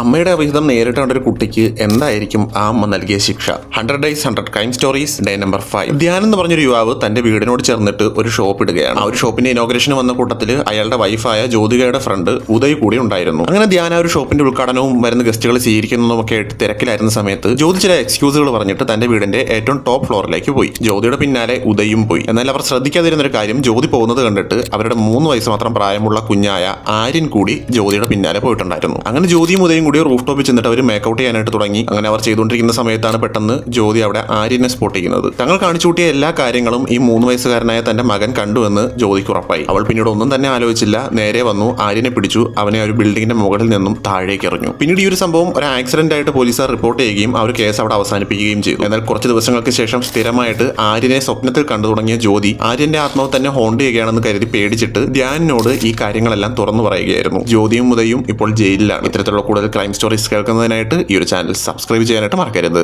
അമ്മയുടെ അഭിഹിതം നേരിട്ട് ഒരു കുട്ടിക്ക് എന്തായിരിക്കും ആ അമ്മ നൽകിയ ശിക്ഷ? Hundred days hundred crime stories day number five Dhyan എന്ന് പറഞ്ഞൊരു യുവാവ് തന്റെ വീടിനോട് ചേർന്നിട്ട് ഒരു ഷോപ്പ് ഇടുകയാണ്. ആ ഒരു ഷോപ്പിന്റെ ഇനോഗ്രേഷന് വന്ന കൂട്ടത്തിൽ അയാളുടെ വൈഫായ ജ്യോതികയുടെ ഫ്രണ്ട് ഉദയ് കൂടി ഉണ്ടായിരുന്നു. അങ്ങനെ ധ്യാൻ ഒരു ഷോപ്പിന്റെ ഉദ്ഘാടനവും വരുന്ന ഗസ്റ്റുകൾ സ്വീകരിക്കുന്നതും ഒക്കെ ആയിട്ട് തിരക്കിലായിരുന്ന സമയത്ത് ജ്യോതി ചില എക്സ്ക്യൂസുകൾ പറഞ്ഞിട്ട് തന്റെ വീടിന്റെ ഏറ്റവും ടോപ്പ് ഫ്ലോറിലേക്ക് പോയി. ജ്യോതിയുടെ പിന്നാലെ ഉദയും പോയി. എന്നാൽ അവർ ശ്രദ്ധിക്കാതിരുന്ന ഒരു കാര്യം ജ്യോതി പോകുന്നത് കണ്ടിട്ട് അവരുടെ മൂന്ന് വയസ്സ് മാത്രം പ്രായമുള്ള കുഞ്ഞായ ആര്യൻ കൂടി ജ്യോതിയുടെ പിന്നാലെ പോയിട്ടുണ്ടായിരുന്നു. അങ്ങനെ ജ്യോതിയും ഉദയും കൂടി റൂഫ് ടോപ്പിൽ ചെന്നിട്ട് അവർ മേക്കൗട്ട് ചെയ്യാനായിട്ട് തുടങ്ങി. അങ്ങനെ അവർ ചെയ്തുകൊണ്ടിരിക്കുന്ന സമയത്താണ് പെട്ടെന്ന് ജ്യോതി അവിടെ ആര്യനെ സ്പോട്ട് ചെയ്യുന്നത്. തങ്ങൾ കാണിച്ചു കൂട്ടിയ എല്ലാ കാര്യങ്ങളും ഈ മൂന്ന് വയസ്സുകാരനായ തന്റെ മകൻ കണ്ടുവെന്ന് ജ്യോതിക്ക് ഉറപ്പായി. അവൾ പിന്നീട് ഒന്നും തന്നെ ആലോചിച്ചില്ല. നേരെ വന്നു ആര്യനെ പിടിച്ചു അവനെ ഒരു ബിൽഡിംഗിന്റെ മുകളിൽ നിന്നും താഴേക്ക് എറിഞ്ഞു. പിന്നീട് ഈ ഒരു സംഭവം ഒരു ആക്സിഡന്റ് ആയിട്ട് പോലീസുകാർ റിപ്പോർട്ട് ചെയ്യുകയും അവർ കേസ് അവിടെ അവസാനിപ്പിക്കുകയും ചെയ്തു. എന്നാൽ കുറച്ച് ദിവസങ്ങൾക്ക് ശേഷം സ്ഥിരമായിട്ട് ആര്യനെ സ്വപ്നത്തിൽ കണ്ടു തുടങ്ങിയ ജ്യോതി ആര്യന്റെ ആത്മാവ് തന്നെ ഹോണ്ട് ചെയ്യുകയാണെന്ന് കരുതി പേടിച്ചിട്ട് ധ്യാനിനോട് ഈ കാര്യങ്ങളെല്ലാം തുറന്നു പറയുകയായിരുന്നു. ജ്യോതിയും ഉദയും ഇപ്പോൾ ജയിലിലാണ്. ഇത്തരത്തിലുള്ള കൂടുതൽ ക്രൈം സ്റ്റോറീസ് കേൾക്കുന്നതിനായിട്ട് ഈ ഒരു ചാനൽ സബ്സ്ക്രൈബ് ചെയ്യാനായിട്ട് മറക്കരുത്.